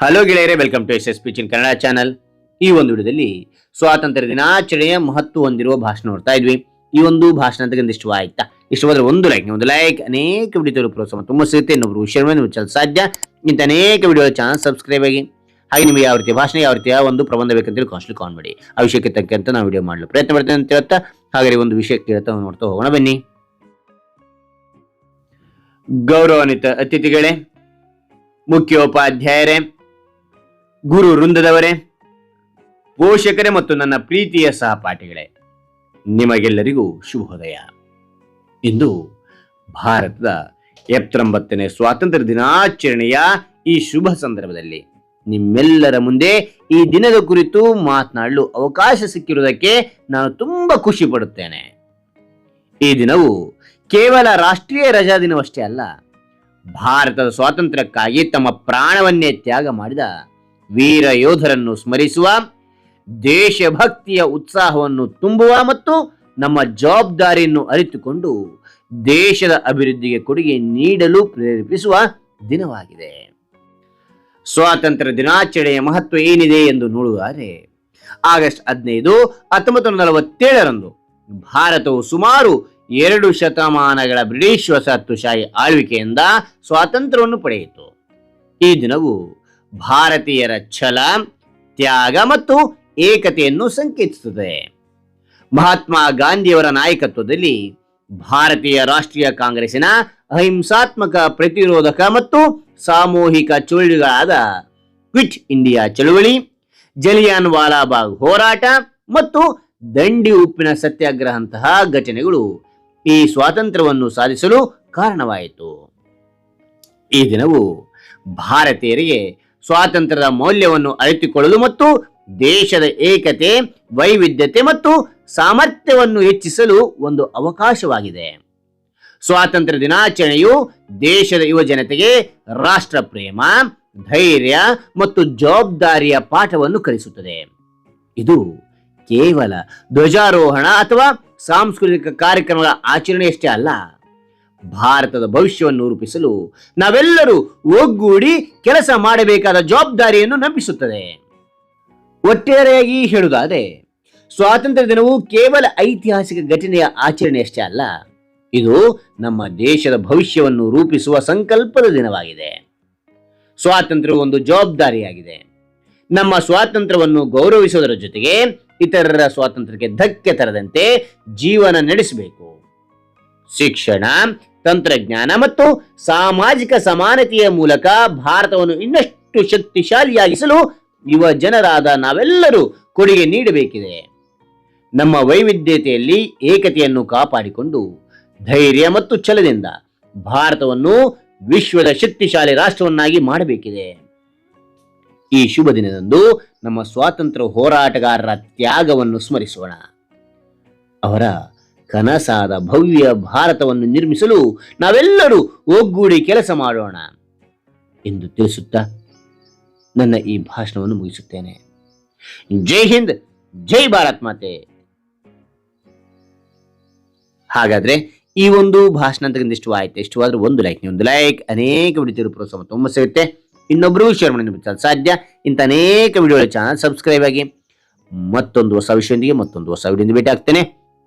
Hello ಗೆಳೆಯರೆ welcome to S S P Chin Kannada channel ಈ ಒಂದು ವಿಡಿಯೋದಲ್ಲಿ ಸ್ವಾತಂತ್ರ್ಯ ದಿನಾಚರಣೆಯ ಮಹತ್ವ ಹೊಂದಿರುವ ಭಾಷಣ ನೋಡ್ತಾ ಇದ್ವಿ. ಈ ಒಂದು ಭಾಷಣ ಅಂತ ಇಷ್ಟ ಆಯ್ತಾ? ಇಷ್ಟವಾದ್ರೆ ಒಂದು ಲೈಕ್ ಒಂದು ಲೈಕ್ ಅನೇಕ ವಿಡಿಯೋ ಪ್ರೋತ್ಸಾಹ ತುಂಬ ಸಿಗುತ್ತೆ. ಇನ್ನೊಬ್ರು ಶೇರ್ ಮುಚ್ಚಲು ಸಾಧ್ಯ. ಇಂಥ ಅನೇಕ ವಿಡಿಯೋ ಚಾನಲ್ ಸಬ್ಸ್ಕ್ರೈಬ್ ಆಗಿ. ಹಾಗೆ ನಿಮಗೆ ಯಾವ ರೀತಿಯ ಭಾಷಣ, ಯಾವ ರೀತಿಯ ಒಂದು ಪ್ರಬಂಧ ಬೇಕಂತೇಳಿ ಕಾಸ್ಟ್ಲಿ ಕಾನ್ ಮಾಡಿ. ಆ ವಿಷಯಕ್ಕೆ ತಕ್ಕಂತ ನಾವು ವಿಡಿಯೋ ಮಾಡಲು ಪ್ರಯತ್ನ ಮಾಡ್ತೇನೆ ಅಂತ ಹೇಳ್ತಾ, ಹಾಗೆ ಒಂದು ವಿಷಯಕ್ಕೆ ಹೇಳ್ತಾ ನೋಡ್ತಾ ಹೋಗೋಣ. ಬನ್ನಿ. ಗೌರವಾನ್ವಿತ ಅತಿಥಿಗಳೇ, ಮುಖ್ಯೋಪಾಧ್ಯಾಯರೇ ಗುರು ವೃಂದದವರೇ, ಪೋಷಕರೇ ಮತ್ತು ನನ್ನ ಪ್ರೀತಿಯ ಸಹಪಾಠಿಗಳೇ, ನಿಮಗೆಲ್ಲರಿಗೂ ಶುಭೋದಯ. ಇಂದು ಭಾರತದ ಎಪ್ಪತ್ತೊಂಬತ್ತನೇ ಸ್ವಾತಂತ್ರ್ಯ ದಿನಾಚರಣೆಯ ಈ ಶುಭ ಸಂದರ್ಭದಲ್ಲಿ ನಿಮ್ಮೆಲ್ಲರ ಮುಂದೆ ಈ ದಿನದ ಕುರಿತು ಮಾತನಾಡಲು ಅವಕಾಶ ಸಿಕ್ಕಿರುವುದಕ್ಕೆ ನಾನು ತುಂಬ ಖುಷಿ ಪಡುತ್ತೇನೆ. ಈ ದಿನವು ಕೇವಲ ರಾಷ್ಟ್ರೀಯ ರಜಾ ದಿನವಷ್ಟೇ ಅಲ್ಲ, ಭಾರತದ ಸ್ವಾತಂತ್ರ್ಯಕ್ಕಾಗಿ ತಮ್ಮ ಪ್ರಾಣವನ್ನೇ ತ್ಯಾಗ ಮಾಡಿದ ವೀರ ಯೋಧರನ್ನು ಸ್ಮರಿಸುವ, ದೇಶಭಕ್ತಿಯ ಉತ್ಸಾಹವನ್ನು ತುಂಬುವ ಮತ್ತು ನಮ್ಮ ಜವಾಬ್ದಾರಿಯನ್ನು ಅರಿತುಕೊಂಡು ದೇಶದ ಅಭಿವೃದ್ಧಿಗೆ ಕೊಡುಗೆ ನೀಡಲು ಪ್ರೇರೇಪಿಸುವ ದಿನವಾಗಿದೆ. ಸ್ವಾತಂತ್ರ್ಯ ದಿನಾಚರಣೆಯ ಮಹತ್ವ ಏನಿದೆ ಎಂದು ನೋಡುವುದಾದರೆ, ಆಗಸ್ಟ್ ಹದಿನೈದು, ಹತ್ತೊಂಬತ್ತು ನೂರ ನಲವತ್ತೇಳರಂದು ಭಾರತವು ಸುಮಾರು ಎರಡು ಶತಮಾನಗಳ ಬ್ರಿಟಿಷ್ ವಸಾಹತುಶಾಹಿ ಆಳ್ವಿಕೆಯಿಂದ ಸ್ವಾತಂತ್ರ್ಯವನ್ನು ಪಡೆಯಿತು. ಈ ದಿನವು ಭಾರತೀಯರ ಛಲ, ತ್ಯಾಗ ಮತ್ತು ಏಕತೆಯನ್ನು ಸಂಕೇತಿಸುತ್ತದೆ. ಮಹಾತ್ಮ ಗಾಂಧಿಯವರ ನಾಯಕತ್ವದಲ್ಲಿ ಭಾರತೀಯ ರಾಷ್ಟ್ರೀಯ ಕಾಂಗ್ರೆಸ್ಸಿನ ಅಹಿಂಸಾತ್ಮಕ ಪ್ರತಿರೋಧಕ ಮತ್ತು ಸಾಮೂಹಿಕ ಚಳುವಳಿಗಳಾದ ಕ್ವಿಟ್ ಇಂಡಿಯಾ ಚಳುವಳಿ, ಜಲಿಯಾನ್ ವಾಲಾಬಾಗ್ ಹೋರಾಟ ಮತ್ತು ದಂಡಿ ಉಪ್ಪಿನ ಸತ್ಯಾಗ್ರಹಂತಹ ಘಟನೆಗಳು ಈ ಸ್ವಾತಂತ್ರ್ಯವನ್ನು ಸಾಧಿಸಲು ಕಾರಣವಾಯಿತು. ಈ ದಿನವು ಭಾರತೀಯರಿಗೆ ಸ್ವಾತಂತ್ರ್ಯದ ಮೌಲ್ಯವನ್ನು ಅರಿತುಕೊಳ್ಳಲು ಮತ್ತು ದೇಶದ ಏಕತೆ, ವೈವಿಧ್ಯತೆ ಮತ್ತು ಸಾಮರ್ಥ್ಯವನ್ನು ಹೆಚ್ಚಿಸಲು ಒಂದು ಅವಕಾಶವಾಗಿದೆ. ಸ್ವಾತಂತ್ರ್ಯ ದಿನಾಚರಣೆಯು ದೇಶದ ಯುವ ಜನತೆಗೆ ರಾಷ್ಟ್ರ ಪ್ರೇಮ ಧೈರ್ಯ ಮತ್ತು ಜವಾಬ್ದಾರಿಯ ಪಾಠವನ್ನು ಕಲಿಸುತ್ತದೆ. ಇದು ಕೇವಲ ಧ್ವಜಾರೋಹಣ ಅಥವಾ ಸಾಂಸ್ಕೃತಿಕ ಕಾರ್ಯಕ್ರಮಗಳ ಆಚರಣೆಯಷ್ಟೇ ಅಲ್ಲ. ಭಾರತದ ಭವಿಷ್ಯವನ್ನು ರೂಪಿಸಲು ನಾವೆಲ್ಲರೂ ಒಗ್ಗೂಡಿ ಕೆಲಸ ಮಾಡಬೇಕಾದ ಜವಾಬ್ದಾರಿಯನ್ನು ನಂಬಿಸುತ್ತದೆ. ಒಟ್ಟಾರೆಯಾಗಿ ಹೇಳುವುದಾದರೆ, ಸ್ವಾತಂತ್ರ್ಯ ದಿನವು ಕೇವಲ ಐತಿಹಾಸಿಕ ಘಟನೆಯ ಆಚರಣೆಯಷ್ಟೇ ಅಲ್ಲ, ಇದು ನಮ್ಮ ದೇಶದ ಭವಿಷ್ಯವನ್ನು ರೂಪಿಸುವ ಸಂಕಲ್ಪದ ದಿನವಾಗಿದೆ. ಸ್ವಾತಂತ್ರ್ಯವು ಒಂದು ಜವಾಬ್ದಾರಿಯಾಗಿದೆ. ನಮ್ಮ ಸ್ವಾತಂತ್ರ್ಯವನ್ನು ಗೌರವಿಸುವುದರ ಜೊತೆಗೆ ಇತರರ ಸ್ವಾತಂತ್ರ್ಯಕ್ಕೆ ಧಕ್ಕೆ ತರದಂತೆ ಜೀವನ ನಡೆಸಬೇಕು. ಶಿಕ್ಷಣ ತಂತ್ರಜ್ಞಾನ ಮತ್ತು ಸಾಮಾಜಿಕ ಸಮಾನತೆಯ ಮೂಲಕ ಭಾರತವನ್ನು ಇನ್ನಷ್ಟು ಶಕ್ತಿಶಾಲಿಯಾಗಿಸಲು ಯುವ ಜನರಾದ ನಾವೆಲ್ಲರೂ ಕೊಡುಗೆ ನೀಡಬೇಕಿದೆ. ನಮ್ಮ ವೈವಿಧ್ಯತೆಯಲ್ಲಿ ಏಕತೆಯನ್ನು ಕಾಪಾಡಿಕೊಂಡು ಧೈರ್ಯ ಮತ್ತು ಛಲದಿಂದ ಭಾರತವನ್ನು ವಿಶ್ವದ ಶಕ್ತಿಶಾಲಿ ರಾಷ್ಟ್ರವನ್ನಾಗಿ ಮಾಡಬೇಕಿದೆ. ಈ ಶುಭ ದಿನದಂದು ನಮ್ಮ ಸ್ವಾತಂತ್ರ್ಯ ಹೋರಾಟಗಾರರ ತ್ಯಾಗವನ್ನು ಸ್ಮರಿಸೋಣ. ಅವರ ಕನಸಾದ ಭವ್ಯ ಭಾರತವನ್ನು ನಿರ್ಮಿಸಲು ನಾವೆಲ್ಲರೂ ಒಗ್ಗೂಡಿ ಕೆಲಸ ಮಾಡೋಣ ಎಂದು ತಿಳಿಸುತ್ತಾ ನನ್ನ ಈ ಭಾಷಣವನ್ನು ಮುಗಿಸುತ್ತೇನೆ. ಜೈ ಹಿಂದ್, ಜೈ ಭಾರತ್ ಮಾತೆ. ಹಾಗಾದ್ರೆ ಈ ಒಂದು ಭಾಷಣ ಅಂತಕ್ಕಂಥ ಇಷ್ಟು ಆಯ್ತು. ಇಷ್ಟವಾದ್ರೆ ಒಂದು ಲೈಕ್ ಒಂದು ಲೈಕ್ ಅನೇಕ ವಿಡಿಯೋ ಪ್ರೋತ್ಸಾಹ ತುಂಬ ಸಿಗುತ್ತೆ. ಇನ್ನೊಬ್ರು ಶೇರ್ ಮಾಡಿ ಸಾಧ್ಯ. ಇಂಥ ಅನೇಕ ವಿಡಿಯೋಗಳ ಚಾನಲ್ ಸಬ್ಸ್ಕ್ರೈಬ್ ಆಗಿ ಮತ್ತೊಂದು ಹೊಸ ವಿಷಯದೊಂದಿಗೆ ಮತ್ತೊಂದು ಹೊಸ ವಿಡಿಯೋದಿಂದ ಭೇಟಿ ಆಗ್ತೇನೆ.